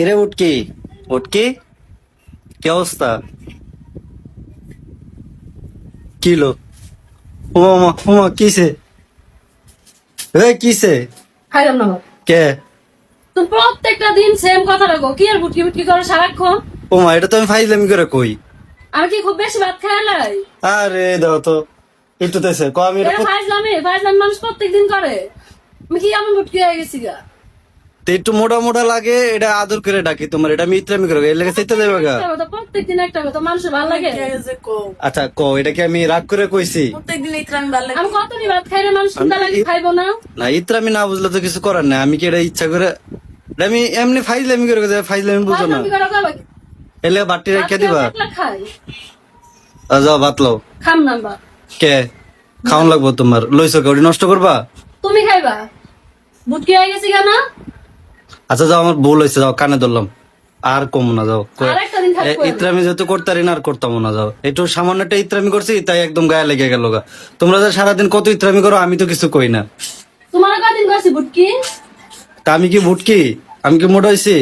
কিরে উটকি? উটকি? কি অবস্থা? কিলো ওমা ওমা ওমা কিসে? এ কিসে? খাইলাম না কে? তুমি প্রত্যেকটা দিন সেম কথা রাখো। কি আর বুটকি বুটকি করো সারাক্ষণ? ওমা এটা তো আমি ফাইজলামি করে কই? আমি কি খুব বেশি ভাত খাই লাই আরে দাও তো। একটু দেশে ক আমি এটা ফাইজলামি ফাইজলামি মানুষ প্রত্যেক দিন করে। আমি কি এমন বুটকি হয়ে গেছি গা? তো একটু মোটা মোটা লাগে এটা আদর করে ডাকি তোমার এটা আমি ইতরামি করে এর লেগে চাইতে দেবে গা। একটা কথা প্রত্যেক দিন একটা কথা মানুষের ভালো লাগে। যে কো আচ্ছা ক এটা কি আমি রাগ করে কইছি? প্রত্যেকদিন এই ভালো লাগে। আমি কতদিন ভাত খাইলে মানুষ চিন্তা লাগে খাইবো না। না ইতরামি না বুঝলে তো কিছু করার নাই আমি কি এটা ইচ্ছা করে এটা আমি এমনি ফাইজলামি করে কইছি, ফাইজলামি বুঝো না। কি? এলে বাটি রেখে দিবা। যাও ভাত লও। খাম না বা কে? খাওন লাগবো তোমার। লইছো কে ওটি নষ্ট করবা? তুমি খাইবা। বুটকি হয়ে গেছি কেন আচ্ছা যাও আমার ভুল হয়েছে যাও কানে ধরলাম। আর কম না যাও। ইত্রামি যেহেতু করতারি না আর করতাম না যাও। একটু সামান্য একটা ইত্রামি করছি তাই একদম গায়ে লেগে গেল গা। তোমরা যা সারাদিন কত ইত্রামি করো আমি তো কিছু কই না। তোমার কদিন করছি বুটকি তা আমি কি বুটকি আমি কি মোটা হয়েছি